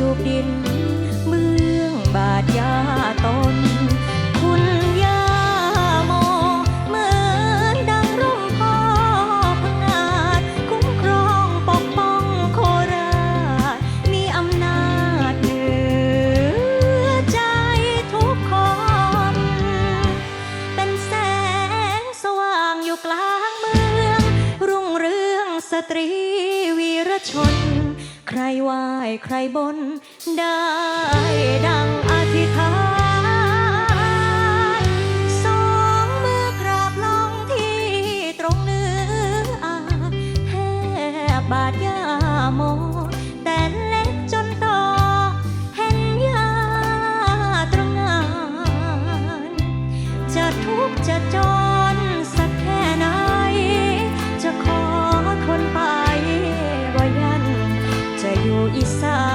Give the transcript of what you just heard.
จูบดิน เมืองบาดยาตน คุณยาโม เหมือนดังร่มโพอพังงาดคุ้มครองปกป้องโคราช มีอำนาจเหนือใจทุกคน เป็นแสงสว่างอยู่กลางเมือง รุ่งเรืองสตรีวีรชน ใครไหวใครบน ได้ดังอธิษฐานสองมือกราบลงที่ตรงเนื้ออาแทบบาดยาโม แต่เล็กจนโตเห็นยาตรงงาน จะทุกข์จะจน จ